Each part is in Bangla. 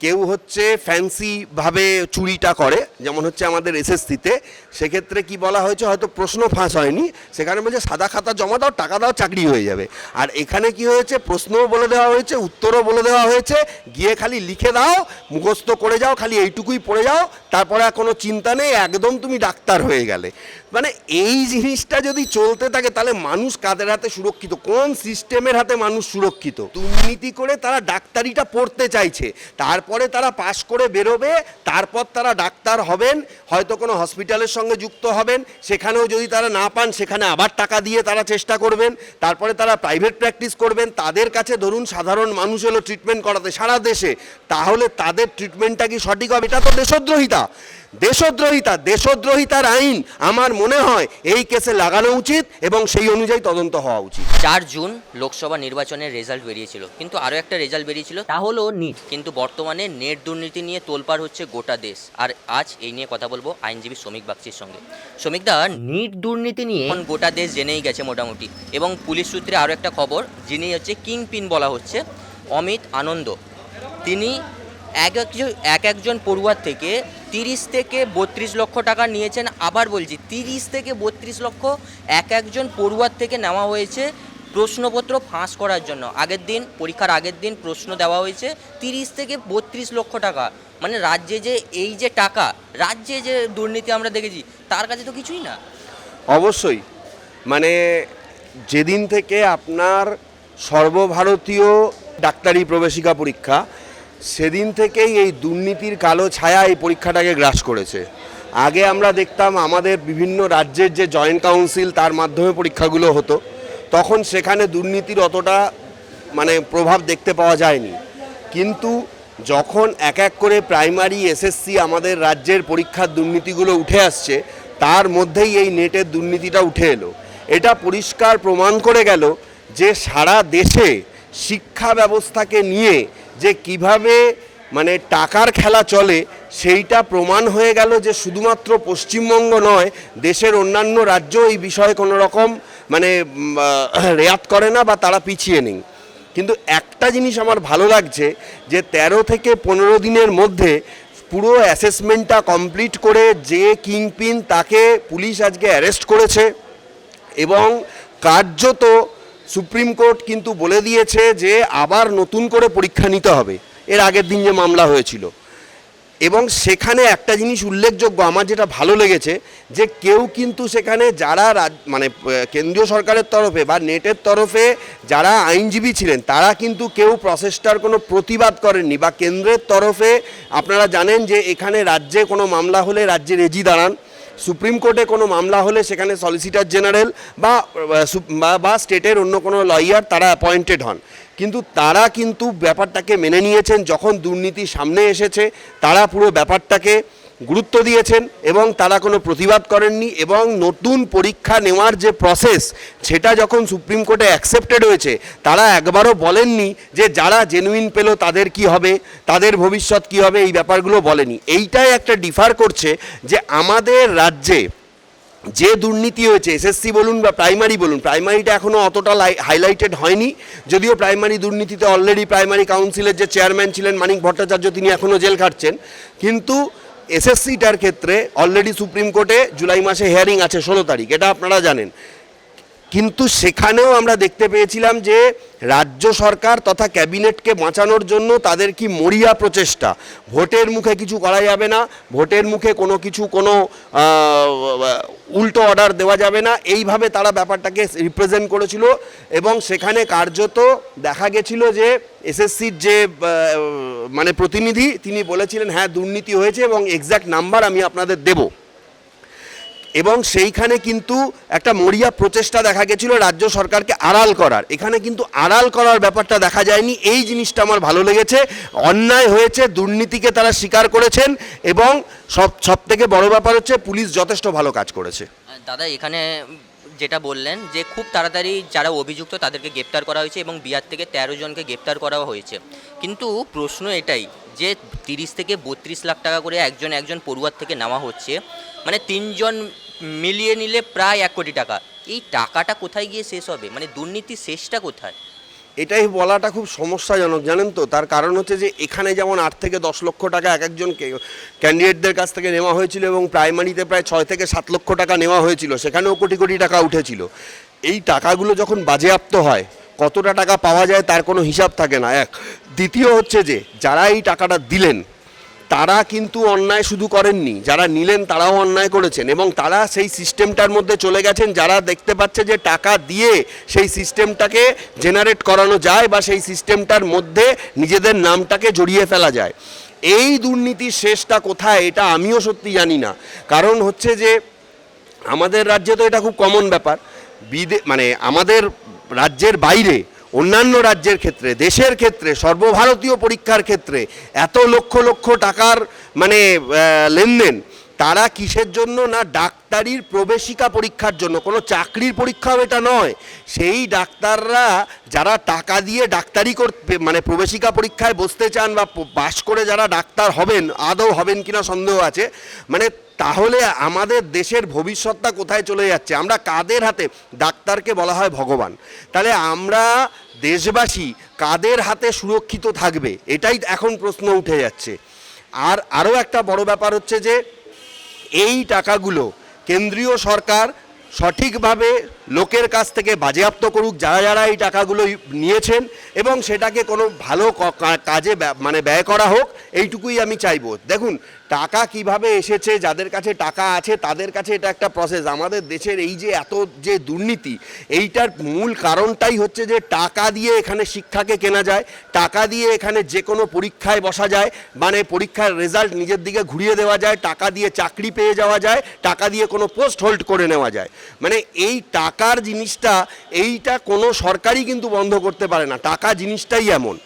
কেউ হচ্ছে ফ্যান্সি ভাবে চুরিটা করে, যেমন হচ্ছে আমাদের এসএসসিতে, সেক্ষেত্রে কি বলা হয়েছে, হয়তো প্রশ্ন ফাঁস হয়নি, সেখানে বলছে সাদা খাতা জমা দাও, টাকা দাও, চাকরি হয়ে যাবে। আর এখানে কি হয়েছে, প্রশ্নও বলে দেওয়া হয়েছে, উত্তরও বলে দেওয়া হয়েছে, গিয়ে খালি লিখে দাও, মুখস্থ করে যাও, খালি এইটুকুই পড়ে যাও, তারপরে আর কোনো চিন্তা নেই, একদম তুমি ডাক্তার হয়ে গেলে। মানে এই জিনিসটা যদি চলতে থাকে, তাহলে মানুষ কাদের হাতে সুরক্ষিত? কোন সিস্টেমের হাতে মানুষ সুরক্ষিত? দুর্নীতি করে তারা ডাক্তারিটা পড়তে চাইছে তারপরে তারা পাশ করে বেরোবে, তারপর তারা ডাক্তার হবেন, হয়তো কোনো হসপিটালের সঙ্গে যুক্ত হবেন, সেখানেও যদি তারা না পান, সেখানে আবার টাকা দিয়ে তারা চেষ্টা করবেন, তারপরে তারা প্রাইভেট প্র্যাকটিস করবেন, তাদের কাছে ধরুন সাধারণ মানুষ এলো ট্রিটমেন্ট করাতে সারা দেশে, তাহলে তাদের ট্রিটমেন্টটা কি সঠিক হবে? এটা তো দেশদ্রোহিতা। দেশদ্রোহিতা, দেশদ্রোহিতার আইন, আমার মনে হয় এই কেসে লাগানো উচিত এবং সেই অনুযায়ী তদন্ত হওয়া উচিত। চার জুন লোকসভা নির্বাচনের রেজাল্ট বেরিয়েছিল, কিন্তু আরও একটা রেজাল্ট বেরিয়েছিল, তা হলো নিট কিন্তু বর্তমানে নেট দুর্নীতি নিয়ে তোলপাড় হচ্ছে গোটা দেশ। আর আজ এই নিয়ে কথা বলব আইনজীবী শ্রমিক বাগচির সঙ্গে। শ্রমিকদা নিট দুর্নীতি নিয়ে এখন গোটা দেশ জেনেই গেছে মোটামুটি। এবং পুলিশ সূত্রে আরও একটা খবর যিনি হচ্ছে কিং পিন বলা হচ্ছে অমিত আনন্দ। তিনি এক একজন এক একজন পড়ুয়ার থেকে তিরিশ থেকে বত্রিশ লক্ষ টাকা নিয়েছেন। আবার বলছি তিরিশ থেকে বত্রিশ লক্ষ এক একজন পড়ুয়ার থেকে নেওয়া হয়েছে প্রশ্নপত্র ফাঁস করার জন্য। আগের দিন, পরীক্ষার আগের দিন প্রশ্ন দেওয়া হয়েছে তিরিশ থেকে বত্রিশ লক্ষ টাকা। মানে রাজ্যে যে এই যে টাকা, রাজ্যে যে দুর্নীতি আমরা দেখেছি, তার কাছে তো কিছুই না। অবশ্যই। মানে যেদিন থেকে আপনার সর্বভারতীয় ডাক্তারি প্রবেশিকা পরীক্ষা, সেদিন থেকেই এই দুর্নীতির কালো ছায়া এই পরীক্ষাটাকে গ্রাস করেছে। আগে আমরা দেখতাম আমাদের বিভিন্ন রাজ্যের যে জয়েন্ট কাউন্সিল, তার মাধ্যমে পরীক্ষাগুলো হতো। তখন সেখানে দুর্নীতির অতটা মানে প্রভাব দেখতে পাওয়া যায়নি। কিন্তু যখন এক এক করে প্রাইমারি এসএসসি আমাদের রাজ্যের পরীক্ষার দুর্নীতিগুলো উঠে আসছে, তার মধ্যেই এই নেটের দুর্নীতিটা উঠে এলো। এটা পরিষ্কার প্রমাণ করে গেল যে সারা দেশে শিক্ষা ব্যবস্থাকে নিয়ে যে কীভাবে মানে টাকার খেলা চলে, সেইটা প্রমাণ হয়ে গেল যে শুধুমাত্র পশ্চিমবঙ্গ নয়, দেশের অন্যান্য রাজ্য এই বিষয়ে কোনো রকম মানে রেয়াত করে না বা তারা পিছিয়ে নেই। কিন্তু একটা জিনিস আমার ভালো লাগছে যে ১৩ থেকে পনেরো দিনের মধ্যে পুরো অ্যাসেসমেন্টটা কমপ্লিট করে যে কিংপিন তাকে পুলিশ আজকে অ্যারেস্ট করেছে এবং কার্যত সুপ্রিম কোর্ট কিন্তু বলে দিয়েছে যে, আবার নতুন করে পরীক্ষা নিতে হবে। এর আগের দিন যে মামলা হয়েছিল। এবং সেখানে একটা জিনিস উল্লেখযোগ্য, আমার যেটা ভালো লেগেছে, যে কেউ কিন্তু সেখানে যারা মানে কেন্দ্রীয় সরকারের তরফে বা নেটের তরফে যারা আইনজীবী ছিলেন, তারা কিন্তু কেউ প্রসেসটার কোনো প্রতিবাদ করেননি বা কেন্দ্রের তরফে আপনারা জানেন যে এখানে রাজ্যে কোনো মামলা হলে রাজ্যে রেজি দাঁড়ান, সুপ্রিম কোর্টে কোনো মামলা হলে সেখানে সলিসিটার জেনারেল বা বা- স্টেটের অন্য কোনো লয়ার তারা অ্যাপয়েন্টেড হন। কিন্তু তারা কিন্তু ব্যাপারটাকে মেনে নিয়েছেন, যখন দুর্নীতি সামনে এসেছে, তারা পুরো ব্যাপারটাকে গুরুত্ব দিয়েছেন এবং তারা কোনো প্রতিবাদ করেননি এবং নতুন পরীক্ষা নেওয়ার যে প্রসেস সেটা যখন সুপ্রিম কোর্টে অ্যাকসেপ্টেড হয়েছে, তারা একবারও বলেননি যে যারা জেনুইন পেল তাদের কি হবে, তাদের ভবিষ্যৎ কি হবে, এই ব্যাপারগুলো বলেনি। এইটাই একটা ডিফার করছে যে আমাদের রাজ্যে যে দুর্নীতি হয়েছে এসএসসি বলুন বা প্রাইমারি বলুন প্রাইমারিটা এখনও অতটা হাইলাইটেড হয়নি। যদিও প্রাইমারি দুর্নীতিতে অলরেডি প্রাইমারি কাউন্সিলের যে চেয়ারম্যান ছিলেন মানিক ভট্টাচার্য, তিনি এখনও জেল খাটছেন। কিন্তু এসএসসিটার ক্ষেত্রে অলরেডি সুপ্রিম কোর্টে জুলাই মাসে হিয়ারিং আছে, ষোলো তারিখ, এটা আপনারা জানেন। কিন্তু সেখানেও আমরা দেখতে পেয়েছিলাম যে রাজ্য সরকার তথা ক্যাবিনেটকে বাঁচানোর জন্য তাদের কি মরিয়া প্রচেষ্টা। ভোটের মুখে কিছু করা যাবে না, ভোটের মুখে কোনো কিছু, কোনো উল্টো অর্ডার দেওয়া যাবে না। এইভাবে তারা ব্যাপারটাকে রিপ্রেজেন্ট করেছিল এবং সেখানে কার্যত দেখা গেছিল যে এসএসসির যে মানে প্রতিনিধি, তিনি বলেছিলেন হ্যাঁ দুর্নীতি হয়েছে এবং এক্স্যাক্ট নাম্বার আমি আপনাদের দেবো। এবং সেইখানে কিন্তু একটা মরিয়া প্রচেষ্টা দেখা গেছিল রাজ্য সরকারকে আড়াল করার। এখানে কিন্তু আড়াল করার ব্যাপারটা দেখা যায়নি। এই জিনিসটা আমার ভালো লেগেছে। অন্যায় হয়েছে, দুর্নীতিকে তারা স্বীকার করেছেন এবং সব সব থেকে বড় ব্যাপার হচ্ছে পুলিশ যথেষ্ট ভালো কাজ করেছে। দাদা, এখানে যেটা বললেন যে খুব তাড়াতাড়ি যারা অভিযুক্ত তাদেরকে গ্রেপ্তার করা হয়েছে এবং বিহার থেকে তেরো জনকে গ্রেপ্তার করা হয়েছে। কিন্তু প্রশ্ন এটাই যে তিরিশ থেকে বত্রিশ লাখ টাকা করে একজন একজন পড়ুয়ার থেকে নেওয়া হচ্ছে। মানে তিনজন মিলিয়ে নিলে প্রায় এক কোটি টাকা। এই টাকাটা কোথায় গিয়ে শেষ হবে? মানে দুর্নীতির শেষটা কোথায়? এটাই বলাটা খুব সমস্যাজনক, জানেন তো? তার কারণ হচ্ছে যে, এখানে যেমন আট থেকে দশ লক্ষ টাকা এক একজন ক্যান্ডিডেটদের কাছ থেকে নেওয়া হয়েছিল এবং প্রাইমারিতে প্রায় ছয় থেকে সাত লক্ষ টাকা নেওয়া হয়েছিল, সেখানেও কোটি কোটি টাকা উঠেছিল। এই টাকাগুলো যখন বাজেয়াপ্ত হয়, কতটা টাকা পাওয়া যায় তার কোনো হিসাব থাকে না। এক, দ্বিতীয় হচ্ছে যে, যারা এই টাকাটা দিলেন তারা কিন্তু অন্যায় শুধু করেননি, যারা নিলেন তারাও অন্যায় করেছেন এবং তারা সেই সিস্টেমটার মধ্যে চলে গেছেন, যারা দেখতে পাচ্ছে যে টাকা দিয়ে সেই সিস্টেমটাকে জেনারেট করানো যায় বা সেই সিস্টেমটার মধ্যে নিজেদের নামটাকে জড়িয়ে ফেলা যায়। এই দুর্নীতির শেষটা কোথায় এটা আমিও সত্যি জানি না। কারণ হচ্ছে যে আমাদের রাজ্যে তো এটা খুব কমন ব্যাপার। বিদে মানে আমাদের রাজ্যের বাইরে অন্যান্য রাজ্যের ক্ষেত্রে, দেশের ক্ষেত্রে, সর্বভারতীয় পরীক্ষার ক্ষেত্রে এত লক্ষ লক্ষ টাকার মানে লেনদেন, তারা কিসের জন্য না ডাক্তারির প্রবেশিকা পরীক্ষার জন্য, কোনো চাকরির পরীক্ষাও এটা নয়, সেই ডাক্তাররা যারা টাকা দিয়ে ডাক্তারি করতে মানে প্রবেশিকা পরীক্ষায় বসতে চান বা পাশ করে যারা ডাক্তার হবেন, আদৌ হবেন কিনা সন্দেহ আছে মানে তাহলে আমাদের দেশের ভবিষ্যৎটা কোথায় চলে যাচ্ছে? আমরা কাদের হাতে? ডাক্তারকে বলা হয় ভগবান। তাহলে আমরা দেশবাসী কাদের হাতে সুরক্ষিত থাকবে? এটাই এখন প্রশ্ন উঠে যাচ্ছে। আর আরও একটা বড় ব্যাপার হচ্ছে যে, এই টাকাগুলো কেন্দ্রীয় সরকার সঠিকভাবে লোকের কাছ থেকে বাজেয়াপ্ত করুক, যারা যারা এই টাকাগুলো নিয়েছেন এবং সেটাকে কোনো ভালো কাজে মানে ব্যয় করা হোক, এইটুকুই আমি চাইব। দেখুন টাকা কীভাবে এসেছে, যাদের কাছে টাকা আছে, তাদের কাছে এটা একটা প্রসেস আমাদের দেশের এই যে এত যে দুর্নীতি, এইটার মূল কারণটাই হচ্ছে যে টাকা দিয়ে এখানে শিক্ষাকে কেনা যায়, টাকা দিয়ে এখানে যে কোনো পরীক্ষায় বসা যায় মানে পরীক্ষার রেজাল্ট নিজের দিকে ঘুরিয়ে দেওয়া যায়, টাকা দিয়ে চাকরি পেয়ে যাওয়া যায়, টাকা দিয়ে কোনো পোস্ট হোল্ড করে নেওয়া যায়। মানে এই টাকার জিনিসটা, এইটা কোনো সরকারই কিন্তু বন্ধ করতে পারে না। টাকা জিনিসটাই এমন।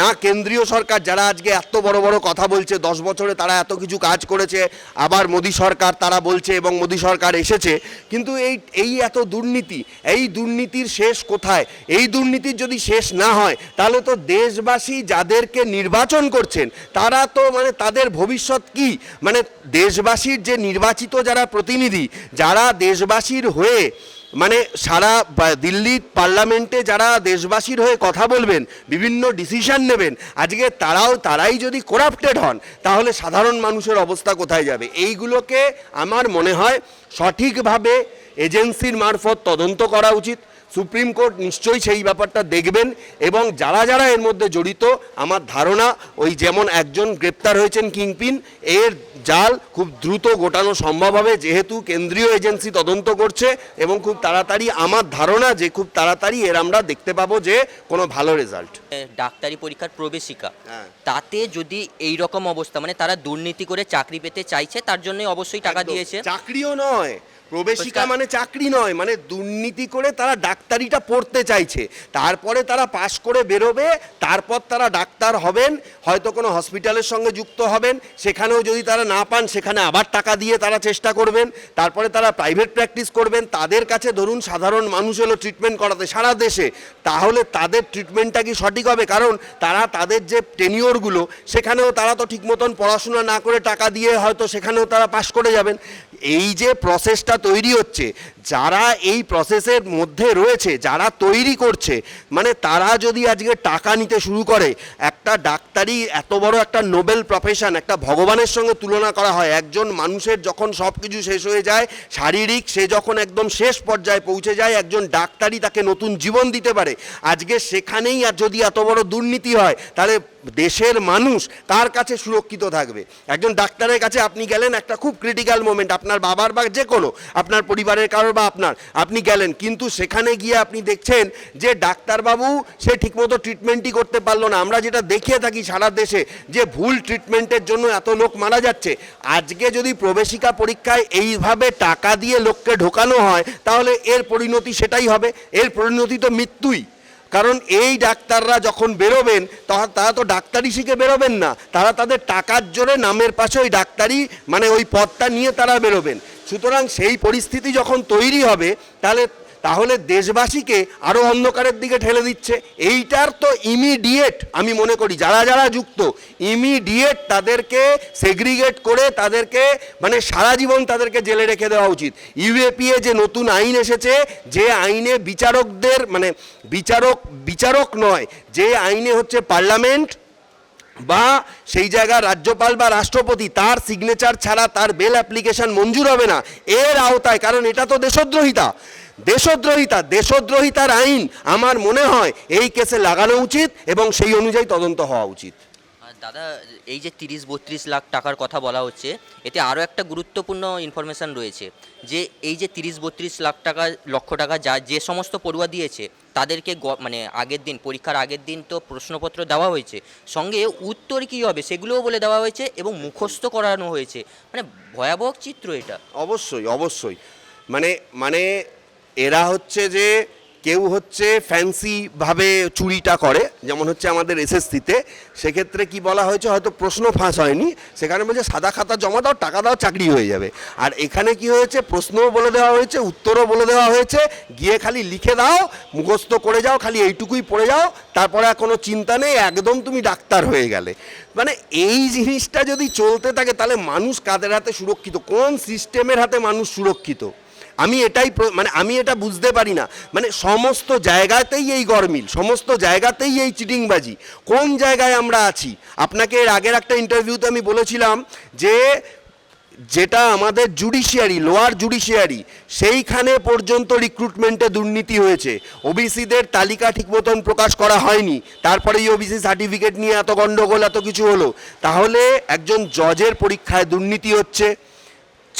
না কেন্দ্রীয় সরকার, যারা আজকে এত বড় বড় কথা বলছে, দশ বছরে তারা এত কিছু কাজ করেছে, আবার মোদী সরকার তারা বলছে এবং মোদী সরকার এসেছে, কিন্তু এই এই এত দুর্নীতি, এই দুর্নীতির শেষ কোথায়? এই দুর্নীতির যদি শেষ না হয়, তাহলে তো দেশবাসী যাদেরকে নির্বাচন করছেন, তারা তো মানে তাদের ভবিষ্যৎ কি? মানে দেশবাসীর যে নির্বাচিত যারা প্রতিনিধি, যারা দেশবাসীর হয়ে মানে সারা দিল্লি দিল্লির পার্লামেন্টে যারা দেশবাসীর হয়ে কথা বলবেন, বিভিন্ন ডিসিশন নেবেন, আজকে তারাও তারাই যদি করাপ্টেড হন, তাহলে সাধারণ মানুষের অবস্থা কোথায় যাবে? এইগুলোকে আমার মনে হয় সঠিকভাবে এজেন্সির মারফত তদন্ত করা উচিত। সুপ্রিম কোর্ট নিশ্চয়ই সেই ব্যাপারটা দেখবেন এবং যারা যারা এর মধ্যে জড়িত আমার ধারণা ওই যেমন একজন গ্রেপ্তার হয়েছেন কিংপিন এর জাল খুব দ্রুত গোটানো সম্ভব হবে যেহেতু কেন্দ্রীয় এজেন্সি তদন্ত করছে এবং খুব তাড়াতাড়ি আমার ধারণা যে খুব তাড়াতাড়ি এর আমরা দেখতে পাবো যে কোনো ভালো রেজাল্ট ডাক্তারি পরীক্ষার প্রবেশিকা। হ্যাঁ। তাতে যদি এই রকম অবস্থা মানে তারা দুর্নীতি করে চাকরি পেতে চাইছে তার জন্য অবশ্যই টাকা দিয়েছে। চাকরিও নয় প্রবেশিকা মানে চাকরি নয় মানে দুর্নীতি করে তারা ডাক্তারিটা পড়তে চাইছে। তারপরে তারা পাশ করে বেরোবে তারপর তারা ডাক্তার হবেন হয়তো কোনো হসপিটালের সঙ্গে যুক্ত হবেন সেখানেও যদি তারা না পান সেখানে আবার টাকা দিয়ে তারা চেষ্টা করবেন তারপরে তারা প্রাইভেট প্র্যাকটিস করবেন তাদের কাছে ধরুন সাধারণ মানুষ এলো ট্রিটমেন্ট করাতে সারা দেশে তাহলে তাদের ট্রিটমেন্টটা কি সঠিক হবে? কারণ তারা তাদের যে টেনিওরগুলো সেখানেও তারা তো ঠিক মতন পড়াশোনা না করে টাকা দিয়ে হয়তো সেখানেও তারা পাশ করে যাবেন। এই যে প্রসেসটা তৈরি হচ্ছে, যারা এই প্রসেসের মধ্যে রয়েছে, যারা তৈরি করছে মানে তারা যদি আজকে টাকা নিতে শুরু করে, একটা ডাক্তারি এত বড় একটা নোবেল প্রফেশন একটা ভগবানের সঙ্গে তুলনা করা হয়, একজন মানুষের যখন সব কিছু শেষ হয়ে যায়, শারীরিক সে যখন একদম শেষ পর্যায়ে পৌঁছে যায়, একজন ডাক্তারই তাকে নতুন জীবন দিতে পারে। আজকে সেখানেই আর যদি এত বড় দুর্নীতি হয়, তাহলে দেশের মানুষ তার কাছে সুরক্ষিত থাকবে। একজন ডাক্তারের কাছে আপনি গেলেন একটা খুব ক্রিটিক্যাল মোমেন্ট আপনার বাবার বা যে কোনো, আপনার পরিবারের কারোর বা আপনার, আপনি গেলেন। কিন্তু সেখানে গিয়ে আপনি দেখছেন যে ডাক্তারবাবু সে ঠিকমতো ট্রিটমেন্টই করতে পারল না। আমরা যেটা দেখিয়ে থাকি সারা দেশে যে ভুল ট্রিটমেন্টের জন্য এত লোক মারা যাচ্ছে। আজকে যদি প্রবেশিকা পরীক্ষায় এইভাবে টাকা দিয়ে লোককে ঢোকানো হয়, তাহলে এর পরিণতি সেটাই হবে। এর পরিণতি তো মৃত্যুই। কারণ এই ডাক্তাররা যখন বেরোবেন, তখন তারা তো ডাক্তারি শিখে বেরোবেন না। তারা তাদের টাকার জোরে নামের পাশে ওই ডাক্তারি মানে ওই পদটা নিয়ে তারা বেরোবেন। সুতরাং সেই পরিস্থিতি যখন তৈরি হবে, তাহলে তাহলে দেশবাসীকে আরও অন্ধকারের দিকে ঠেলে দিচ্ছে। এইটার তো ইমিডিয়েট আমি মনে করি, যারা যারা যুক্ত ইমিডিয়েট তাদেরকে সেগ্রিগেট করে তাদেরকে মানে সারা জীবন তাদেরকে জেলে রেখে দেওয়া উচিত। ইউএপিএ যে নতুন আইন এসেছে, যে আইনে বিচারকদের মানে বিচারক বিচারক নয়, যে আইনে হচ্ছে পার্লামেন্ট বা সেই জায়গায় রাজ্যপাল বা রাষ্ট্রপতি, তার সিগনেচার ছাড়া তার বেল অ্যাপ্লিকেশন মঞ্জুর হবে না, এর আওতায়, কারণ এটা তো দেশদ্রোহিতা। দেশদ্রোহিতা দেশদ্রোহিতার আইন আমার মনে হয় এই কেসে লাগানো উচিত এবং সেই অনুযায়ী তদন্ত হওয়া উচিত। আর দাদা এই যে তিরিশ বত্রিশ লাখ টাকার কথা বলা হচ্ছে এতে আরও একটা গুরুত্বপূর্ণ ইনফরমেশন রয়েছে যে এই যে তিরিশ বত্রিশ লাখ টাকা লক্ষ টাকা যা যে সমস্ত পড়ুয়া দিয়েছে তাদেরকে মানে আগের দিন পরীক্ষার আগের দিন তো প্রশ্নপত্র দেওয়া হয়েছে। সঙ্গে উত্তর কী হবে সেগুলোও বলে দেওয়া হয়েছে এবং মুখস্থ করানো হয়েছে। মানে ভয়াবহ চিত্র এটা। অবশ্যই অবশ্যই। মানে মানে এরা হচ্ছে যে কেউ হচ্ছে ফ্যান্সিভাবে চুরিটা করে, যেমন হচ্ছে আমাদের এসএসসিতে সেক্ষেত্রে কি বলা হয়েছে, হয়তো প্রশ্ন ফাঁস হয়নি। সেখানে বলছে, সাদা খাতা জমা দাও, টাকা দাও, চাকরি হয়ে যাবে। আর এখানে কি হয়েছে, প্রশ্নও বলে দেওয়া হয়েছে, উত্তরও বলে দেওয়া হয়েছে। গিয়ে খালি লিখে দাও, মুখস্থ করে যাও, খালি এইটুকুই পড়ে যাও, তারপরে আর কোনো চিন্তা নেই, একদম তুমি ডাক্তার হয়ে গেলে। মানে এই জিনিসটা যদি চলতে থাকে, তাহলে মানুষ কাদের হাতে সুরক্ষিত? কোন সিস্টেমের হাতে মানুষ সুরক্ষিত? আমি এটাই মানে আমি এটা বুঝতে পারি না। মানে সমস্ত জায়গাতেই এই গরমিল, সমস্ত জায়গাতেই এই চিটিংবাজি। কোন জায়গায় আমরা আছি? আপনাকে এর আগের একটা ইন্টারভিউতে আমি বলেছিলাম যে, যেটা আমাদের জুডিশিয়ারি লোয়ার জুডিশিয়ারি সেইখানে পর্যন্ত রিক্রুটমেন্টে দুর্নীতি হয়েছে। ওবিসিদের তালিকা ঠিক মতন প্রকাশ করা হয়নি। তারপরেই ওবিসি সার্টিফিকেট নিয়ে এত গণ্ডগোল এত কিছু হলো। তাহলে একজন জজের পরীক্ষায় দুর্নীতি হচ্ছে।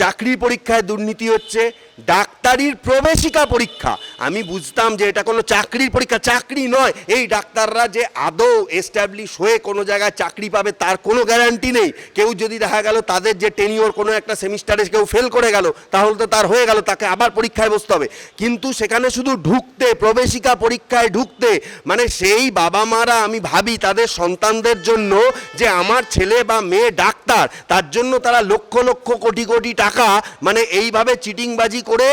চাকরি পরীক্ষায় দুর্নীতি হচ্ছে, ডাক্তারির প্রবেশিকা পরীক্ষা। আমি বুঝতাম যে এটা কোনো চাকরির পরীক্ষা, চাকরি নয়। এই ডাক্তাররা যে আদৌ এস্টাবলিশ হয়ে কোনো জায়গায় চাকরি পাবে, তার কোনো গ্যারান্টি নেই। কেউ যদি দেখা গেল তাদের যে টেনিওর কোনো একটা সেমিস্টারে কেউ ফেল করে গেল, তাহলে তো তার হয়ে গেল, তাকে আবার পরীক্ষায় বসতে হবে। কিন্তু সেখানে শুধু ঢুকতে, প্রবেশিকা পরীক্ষায় ঢুকতে মানে সেই বাবা মারা আমি ভাবি তাদের সন্তানদের জন্য যে আমার ছেলে বা মেয়ে ডাক্তার, তার জন্য তারা লক্ষ লক্ষ কোটি কোটি টাকা মানে এইভাবে চিটিংবাজি করে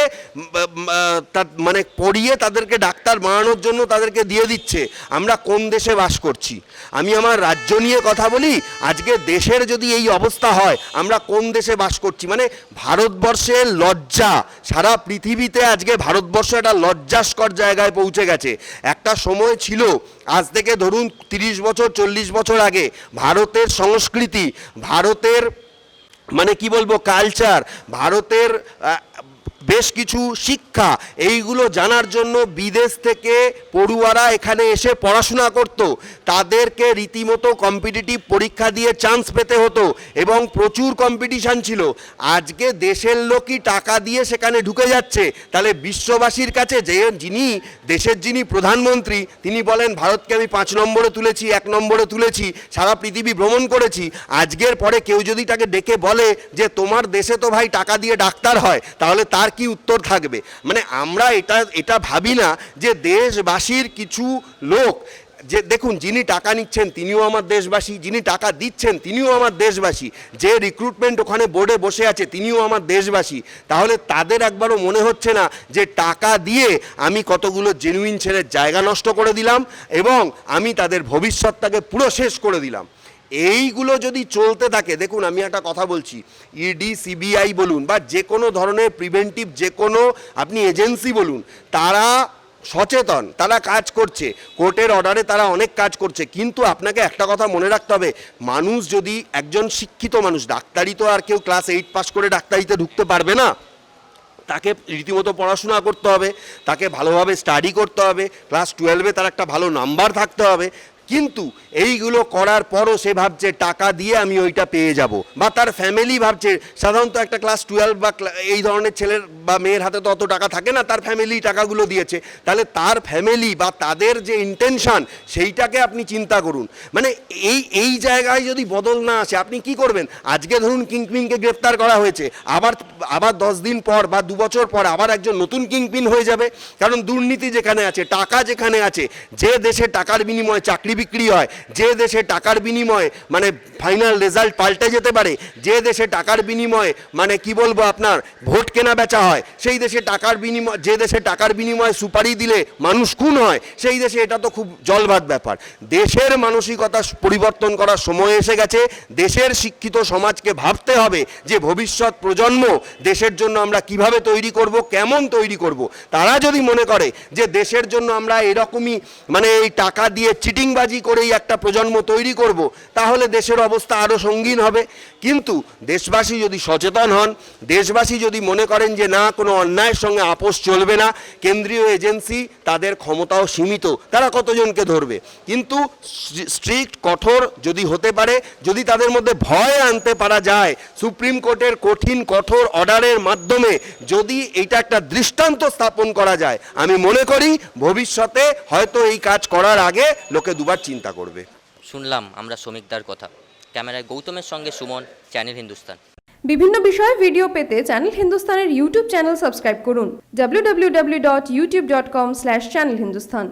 মানে পড়িয়ে তাদেরকে ডাক্তার বানানোর জন্য তাদেরকে দিয়ে দিচ্ছে। আমরা কোন দেশে বাস করছি? আমি আমার রাজ্য নিয়ে কথা বলি, আজকে দেশের যদি এই অবস্থা হয়, আমরা কোন দেশে বাস করছি? মানে ভারতবর্ষের লজ্জা, সারা পৃথিবীতে আজকে ভারতবর্ষ একটা লজ্জাস্কর জায়গায় পৌঁছে গেছে। একটা সময় ছিল, আজ থেকে ধরুন তিরিশ বছর, চল্লিশ বছর আগে, ভারতের সংস্কৃতি, ভারতের মানে কি বলব কালচার ভারতের বেশ কিছু শিক্ষা। এইগুলো জানার জন্য বিদেশ থেকে পড়ুয়ারা এখানে এসে পড়াশোনা করত। তাদেরকে রীতিমতো কম্পিটিটিভ পরীক্ষা দিয়ে চান্স পেতে হতো এবং প্রচুর কম্পিটিশান ছিল। আজকে দেশের লোকই টাকা দিয়ে সেখানে ঢুকে যাচ্ছে। তাহলে বিশ্ববাসীর কাছে যে যিনি, দেশের যিনি প্রধানমন্ত্রী, তিনি বলেন, ভারতকে আমি পাঁচ নম্বরে তুলেছি, এক নম্বরে তুলেছি, সারা পৃথিবী ভ্রমণ করেছি। আজকের পরে কেউ যদি তাকে ডেকে বলে যে, তোমার দেশে তো ভাই টাকা দিয়ে ডাক্তার হয়, তাহলে তার কি উত্তর থাকবে? মানে আমরা এটা এটা ভাবি না যে দেশবাসীর কিছু লোক, যে দেখুন, যিনি টাকা নিচ্ছেন তিনিও আমার দেশবাসী, যিনি টাকা দিচ্ছেন তিনিও আমার দেশবাসী, যে রিক্রুটমেন্ট ওখানে বোর্ডে বসে আছে তিনিও আমার দেশবাসী। তাহলে তাদের একবারও মনে হচ্ছে না যে টাকা দিয়ে আমি কতগুলো জেনুইন ছেলের জায়গা নষ্ট করে দিলাম এবং আমি তাদের ভবিষ্যৎটাকে পুরো শেষ করে দিলাম। এইগুলো যদি চলতে থাকে, দেখুন আমি একটা কথা বলছি ইডি সিবিআই বলুন বা যে কোনো ধরনের প্রিভেন্টিভ যে কোনো আপনি এজেন্সি বলুন, তারা সচেতন, তারা কাজ করছে, কোর্টের অর্ডারে তারা অনেক কাজ করছে, কিন্তু আপনাকে একটা কথা মনে রাখতে হবে, মানুষ যদি একজন শিক্ষিত মানুষ ডাক্তারি তো আর কেউ ক্লাস এইট পাস করে ডাক্তারিতে ঢুকতে পারবে না, তাকে রীতিমতো পড়াশোনা করতে হবে, তাকে ভালোভাবে স্টাডি করতে হবে ক্লাস টুয়েলভে তার একটা ভালো নাম্বার থাকতে হবে কিন্তু এইগুলো করার পরও সে ভাবছে, টাকা দিয়ে আমি ওইটা পেয়ে যাব। বা তার ফ্যামিলি ভাবছে, সাধারণত একটা ক্লাস টুয়েলভ বা এই ধরনের ছেলের বা মেয়ের হাতে তো অত টাকা থাকে না, তার ফ্যামিলি টাকাগুলো দিয়েছে। তাহলে তার ফ্যামিলি বা তাদের যে ইন্টেনশন সেইটাকে আপনি চিন্তা করুন। মানে এই এই জায়গায় যদি বদল না আসে, আপনি কি করবেন? আজকে ধরুন কিংপিনকে গ্রেপ্তার করা হয়েছে, আবার আবার দশ দিন পর বা দু বছর পর আবার একজন নতুন কিংপিন হয়ে যাবে। কারণ দুর্নীতি যেখানে আছে, টাকা যেখানে আছে, যে দেশে টাকার বিনিময়ে চাকরি বিক্রি হয়। যে দেশে টাকার বিনিময়ে মানে ফাইনাল রেজাল্ট পাল্টে যেতে পারে, যে দেশে টাকার বিনিময়ে মানে কি বলব আপনার, ভোট কেনা বেচা হয়, সেই দেশে টাকার বিনিময়, যে দেশে টাকার বিনিময়ে সুপারি দিলে মানুষ খুন হয়, সেই দেশে এটা তো খুব জলবাদ ব্যাপার। দেশের মানসিকতা পরিবর্তন করার সময় এসে গেছে, দেশের শিক্ষিত সমাজকে ভাবতে হবে যে ভবিষ্যৎ প্রজন্ম দেশের জন্য আমরা কীভাবে তৈরি করব, কেমন তৈরি করব। তারা যদি মনে করে যে দেশের জন্য আমরা এরকমই মানে এই টাকা দিয়ে চিটিংবাজি করেই একটা প্রজন্ম তৈরি করব, তাহলে দেশের অবস্থা আরও সঙ্গীন হবে। কিন্তু দেশবাসী যদি সচেতন হন, দেশবাসী যদি মনে করেন যে না, কোনো অন্যায়ের সঙ্গে আপোষ চলবে না, কেন্দ্রীয় এজেন্সি তাদের ক্ষমতাও সীমিত, তারা কতজনকে ধরবে? কিন্তু স্ট্রিক্ট, কঠোর যদি হতে পারে, যদি তাদের মধ্যে ভয় আনতে পারা যায়, সুপ্রিম কোর্টের কঠিন, কঠোর অর্ডারের মাধ্যমে যদি এটা একটা দৃষ্টান্ত স্থাপন করা যায়, আমি মনে করি ভবিষ্যতে হয়তো এই কাজ করার আগে লোকে দুবার চিন্তা করবে। শুনলাম আমরা শ্রমিকদার কথা। ক্যামেরায় গৌতমের সঙ্গে সুমন চ্যানেল হিন্দুস্তান। বিভিন্ন বিষয়ে ভিডিও পেতে চ্যানেল হিন্দুস্তানের ইউটিউব চ্যানেল সাবস্ক্রাইব করুন। www.youtube.com/channelhindustan